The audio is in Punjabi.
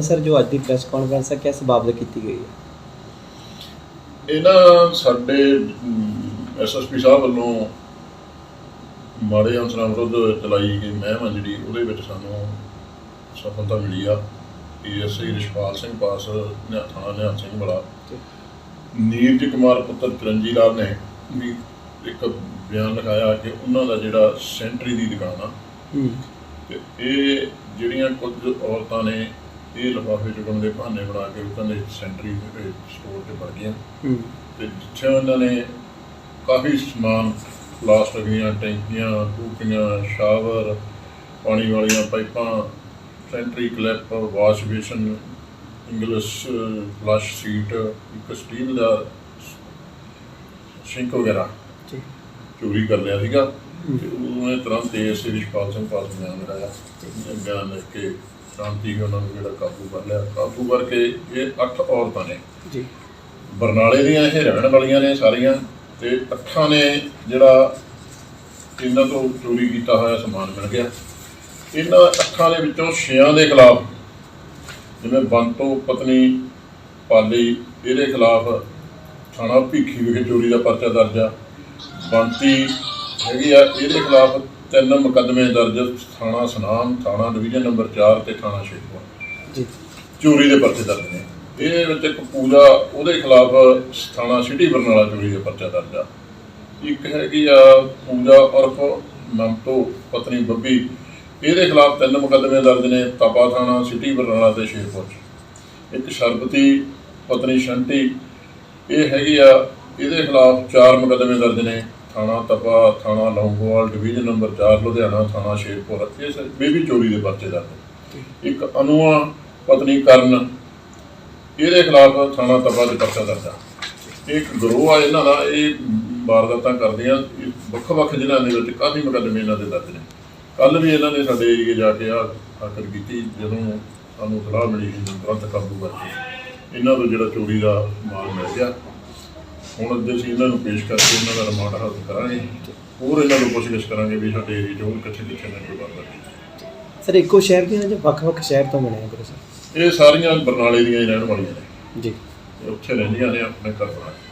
ਸਰ ਜੋ ਅੱਜ ਦੀ ਪ੍ਰੈਸ ਕਾਨਫਰੰਸ ਹੈ ਕਿਸ ਬਾਬਤ ਕੀਤੀ ਗਈ ਹੈ? ਇਹਨਾਂ ਸਾਡੇ ਐਸਐਸਪੀ ਸਾਹਿਬ ਵੱਲੋਂ ਮਾੜੇ ਅੰਸਰਾਂ ਵਿਰੁੱਧ ਚਲਾਈ ਗਈ ਮੁਹਿੰਮ ਆ ਜਿਹੜੀ ਉਹਦੇ ਵਿੱਚ ਸਾਨੂੰ ਸਫਲਤਾ ਮਿਲੀ ਆ। ਏਐਸਆਈ ਰਿਸ਼ਪਾਲ ਸਿੰਘ ਪਾਸ ਨਿਹੱਥਾ ਨਿਹੱਥ ਸਿੰਘ ਵਾਲਾ ਨੀਰਜ ਕੁਮਾਰ ਪੁੱਤਰ ਚਰੰਜੀ ਲਾਲ ਨੇ ਵੀ ਇੱਕ ਬਿਆਨ ਲਿਖਾਇਆ ਕਿ ਉਹਨਾਂ ਦਾ ਜਿਹੜਾ ਸੈਂਟਰੀ ਦੀ ਦੁਕਾਨ ਆ ਤੇ ਇਹ ਜਿਹੜੀਆਂ ਕੁਝ ਔਰਤਾਂ ਨੇ ਇਹ ਲਿਫਾਫੇ ਚੁਗਣ ਦੇ ਬਹਾਨੇ ਬਣਾ ਕੇ ਉਹਨਾਂ ਦੇ ਸੈਂਟਰੀ ਦੇ ਸਟੋਰ ਤੇ ਵੜ ਹੂੰ। ਤੇ ਜਿੱਥੇ ਉਹਨਾਂ ਨੇ ਕਾਫੀ ਸਮਾਨ ਪਲਾਸਟਿਕ ਦੀਆਂ ਟੈਂਕੀਆਂ ਟੂਪੀਆਂ ਸ਼ਾਵਰ ਪਾਣੀ ਵਾਲੀਆਂ ਪਾਈਪਾਂ sanitary clip wash basin English flush seat ਇੱਕ ਸਟੀਲ ਦਾ ਸਿੰਕ ਵਗੈਰਾ ਚੋਰੀ ਕਰ ਲਿਆ ਸੀਗਾ। ਉਹਨੇ ਤੁਰੰਤ ਏਐਸਏ ਰਿਸ਼ਪਾਲ ਸਿੰਘ ਪਾਸ ਬਿਆਨ ਲਗਾਇਆ ਬਿਆਨ ਲਿਖ ਕੇ ਸ਼ਾਂਤੀ ਹੀ ਉਹਨਾਂ ਨੂੰ ਜਿਹੜਾ ਕਾਬੂ ਕਰ ਲਿਆ। ਕਾਬੂ ਕਰਕੇ ਇਹ ਅੱਠ ਔਰਤਾਂ ਨੇ। ਜੀ। ਬਰਨਾਲੇ ਦੀਆਂ ਇਹ ਰਹਿਣ ਵਾਲੀਆਂ ਨੇ ਸਾਰੀਆਂ ਤੇ ਅੱਠਾਂ ਨੇ ਜਿਹੜਾ ਇਹਨਾਂ ਤੋਂ ਚੋਰੀ ਕੀਤਾ ਹੋਇਆ ਸਮਾਨ ਮਿਲ ਗਿਆ। ਇਹਨਾਂ ਅੱਠਾਂ ਦੇ ਵਿੱਚੋਂ ਛੇਆਂ ਦੇ ਖਿਲਾਫ ਜਿਵੇਂ ਬੰਤੋ ਪਤਨੀ ਪਾਲੀ ਇਹਦੇ ਖਿਲਾਫ ਥਾਣਾ ਭੀਖੀ ਵਿਖੇ ਚੋਰੀ ਦਾ ਪਰਚਾ ਦਰਜ ਆ। ਬੰਤੀ ਹੈਗੀ ਆ ਇਹਦੇ ਖਿਲਾਫ ਤਿੰਨ ਮੁਕੱਦਮੇ ਦਰਜ ਥਾਣਾ ਸਨਾਮ ਥਾਣਾ ਡਿਵੀਜ਼ਨ ਨੰਬਰ 4 ਤੇ ਥਾਣਾ ਸ਼ੇਖਪੁਰ ਜੀ। ਚੋਰੀ ਦੇ ਪਰਚੇ ਦਰਜ ਨੇ। ਇਹਦੇ ਵਿੱਚ ਇੱਕ ਪੂਜਾ ਉਹਦੇ ਖਿਲਾਫ ਥਾਣਾ ਸਿਟੀ ਬਰਨਾਲਾ ਚੋਰੀ ਦੇ ਪਰਚਾ ਦਰਜ ਆ। ਇੱਕ ਹੈਗੀ ਆ ਪੂਜਾ ਉਰਫ ਮੰਤੋ ਪਤਨੀ ਬੱਬੀ। ਇਹਦੇ ਖਿਲਾਫ ਤਿੰਨ ਮੁਕੱਦਮੇ ਦਰਜ ਨੇ ਤਪਾ ਥਾਣਾ ਸਿਟੀ ਬਰਨਾਲਾ ਤੇ ਸ਼ੇਰਪੁਰ 'ਚ। ਇੱਕ ਸ਼ਰਬਤੀ ਪਤਨੀ ਸ਼ੰਟੀ। ਇਹ ਹੈਗੀ ਆ ਇਹਦੇ ਖਿਲਾਫ ਚਾਰ ਮੁਕੱਦਮੇ ਦਰਜ ਨੇ। ਥਾਣਾ ਤਪਾ, ਥਾਣਾ ਲੌਂਗੋਵਾਲ ਡਿਵੀਜ਼ਨ ਨੰਬਰ 4 ਲੁਧਿਆਣਾ, ਥਾਣਾ ਸ਼ੇਰਪੁਰ ਇਹ ਸ- ਚੋਰੀ ਦੇ ਪਰਚੇ ਦਰਜ ਇੱਕ ਅਨੁਆ ਪਤਨੀ ਕਰਨ, ਇਹਦੇ ਖਿਲਾਫ ਥਾਣਾ ਤਪਾ ਦੇ ਪਰਚਾ ਦਰਜ ਆ। ਇਹ ਇੱਕ ਗਰੋਹ ਆ, ਇਹਨਾਂ ਦਾ ਇਹ ਵਾਰਦਾਤਾਂ ਕਰਦੇ ਆ ਵੱਖ-ਵੱਖ ਜ਼ਿਲ੍ਹਿਆਂ ਦੇ ਵਿੱਚ ਕਾਫੀ ਮੁਕੱਦਮੇ ਇਹਨਾਂ ਦੇ ਦਰਜ ਨੇ। ਕੱਲ ਵੀ ਇਹਨਾਂ ਨੇ ਸਾਡੇ ਏਰੀਏ ਜਾ ਕੇ ਆ ਹਾਕਰ ਕੀਤੀ, ਜਦੋਂ ਸਾਨੂੰ ਸਲਾਹ ਮਿਲੀ ਸੀ, ਤੁਰੰਤ ਕਾਬੂ ਕਰਕੇ। ਇਹਨਾਂ ਤੋਂ ਜਿਹੜਾ ਚੋਰੀ ਦਾ ਮਾਲ ਮਿਲ ਗਿਆ। ਹੁਣ ਅੱਜ ਅਸੀਂ ਇਹਨਾਂ ਨੂੰ ਪੇਸ਼ ਕਰਕੇ ਇਹਨਾਂ ਦਾ ਰਿਮਾਂਡ ਹਾਸਲ ਕਰਾਂਗੇ ਹੋਰ ਇਹਨਾਂ ਨੂੰ ਪੁੱਛਗਿੱਛ ਕਰਾਂਗੇ ਵੀ ਸਾਡੇ ਏਰੀਏ 'ਚ ਹੋਰ ਕਿੱਥੇ ਕਿੱਥੇ ਨੇ ਕੋਈ ਕੀਤੀ ਸਰ ਇੱਕੋ ਸ਼ਹਿਰ ਦੀਆਂ ਜਾਂ ਵੱਖ-ਵੱਖ ਸ਼ਹਿਰ ਤੋਂ ਬਣੇ ਆ ਗੁਰੂ ਸਰ? ਇਹ ਸਾਰੀਆਂ ਬਰਨਾਲੇ ਦੀਆਂ ਹੀ ਰਹਿਣ ਵਾਲੀਆਂ ਨੇ। ਜੀ। ਉੱਥੇ ਰਹਿੰਦੀਆਂ ਨੇ ਆਪਣੇ ਘਰ ਬਣਾ ਕੇ